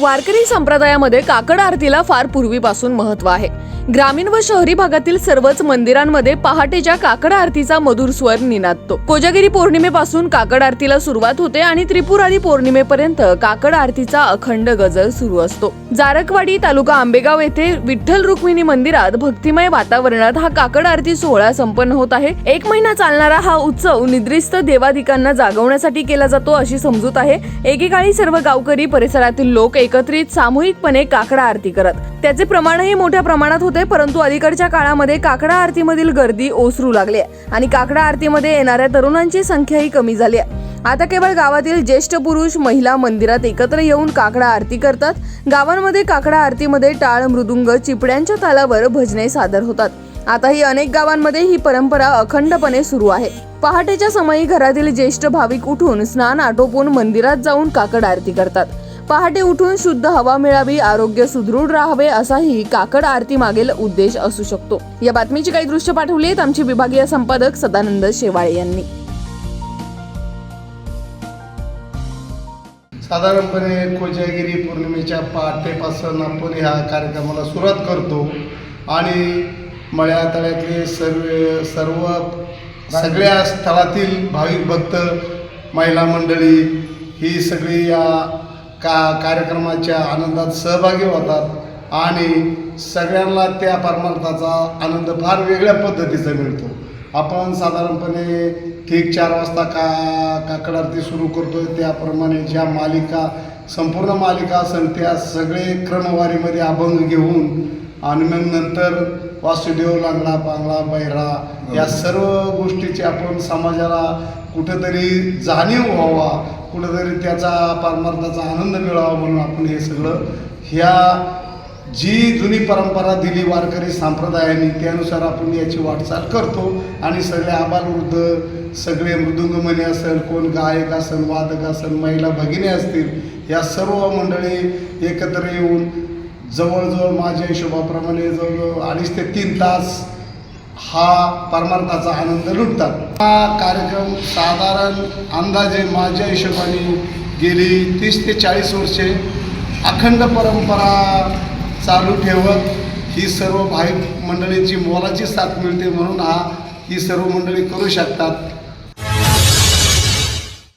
वारकरी संप्रदायामध्ये काकड आरतीला फार पूर्वीपासून महत्त्व आहे. ग्रामीण व शहरी भागातील सर्वच मंदिरांमध्ये पहाटेच्या काकड आरतीचा मधुर स्वर निनादतो. कोजागिरी पौर्णिमेपासून काकड आरतीला सुरुवात होते आणि त्रिपुरारी पौर्णिमेपर्यंत काकड आरतीचा अखंड गजर सुरू असतो. जारकवाडी तालुका आंबेगाव येथे विठ्ठल रुक्मिणी मंदिरात भक्तिमय वातावरणात हा काकड आरती सोहळा संपन्न होत आहे. एक महिना चालणारा हा उत्सव निद्रिस्त देवाधिकांना जागवण्यासाठी केला जातो अशी समजूत आहे. एकेकाळी सर्व गावकरी परिसरातील लोक एकत्रित सामूहिकपणे काकडा आरती करत. त्याचे प्रमाणही मोठ्या प्रमाणात होते परंतु अलीकडच्या काळामध्ये काकडा आरतीमधील गर्दी ओसरू लागली आहे आणि काकडा आरतीमध्ये येणाऱ्या तरुणांची संख्याही कमी झाली आहे. आता केवळ गावातील ज्येष्ठ पुरुष महिला मंदिरात एकत्र येऊन काकडा आरती करतात. गावांमध्ये काकडा आरतीमध्ये टाळ मृदुंग चिपड्यांच्या तालावर भजने सादर होतात. आताही अनेक गावांमध्ये ही परंपरा अखंडपणे सुरू आहे. पहाटेच्या समयी घरातील ज्येष्ठ भाविक उठून स्नान आटोपून मंदिरात जाऊन काकड आरती करतात. पहाटे उठून शुद्ध हवा मिळावी आरोग्य सुदृढ राहावे असाही काकड आरती मागील उद्देश असू शकतो. या बातमीची काही दृश्य पाठवली आहेत आमचे विभागीय संपादक सदानंद शेवाळे यांनी. साधारणपणे कोजागिरी पौर्णिमेच्या पहाटेपासून आपण ह्या कार्यक्रमाला सुरुवात करतो आणि मळ्या तळ्यातले सर्व सर्व सगळ्या स्थळातील भाविक भक्त महिला मंडळी ही सगळी या का कार्यक्रमाच्या आनंदात सहभागी होतात आणि सगळ्यांना त्या परमार्थाचा आनंद फार वेगळ्या पद्धतीचा मिळतो. आपण साधारणपणे ठीक चार वाजता का काकड आरती सुरू करतोय त्याप्रमाणे ज्या मालिका संपूर्ण मालिका असेल त्या सगळे क्रमवारीमध्ये अभंग घेऊन आणि मग नंतर वासुदेव लागला पांगला बैरा या सर्व गोष्टीची आपण समाजाला कुठंतरी जाणीव व्हावा कुठंतरी त्याचा परमार्थाचा आनंद मिळावा म्हणून आपण हे सगळं ह्या जी जुनी परंपरा दिली वारकरी संप्रदायाने त्यानुसार आपण याची वाटचाल करतो. आणि सगळे आबालवृद्ध सगळे मृदुंगमणी असेल कोण गायक असेल वादक असेल महिला भगिनी असतील या सर्व मंडळी एकत्र येऊन जवळजवळ माझ्या हिशोबाप्रमाणे जवळजवळ अडीच ते तीन तास हा परमार्थाचा आनंद लुटतात. हा कार्यक्रम साधारण अंदाजे माझ्या हिशोबाने गेली तीस ते चाळीस वर्षे अखंड परंपरा चालू ठेवत ही सर्व भाविक मंडळींची मोलाची साथ मिळते म्हणून हा ही सर्व मंडळी करू शकतात.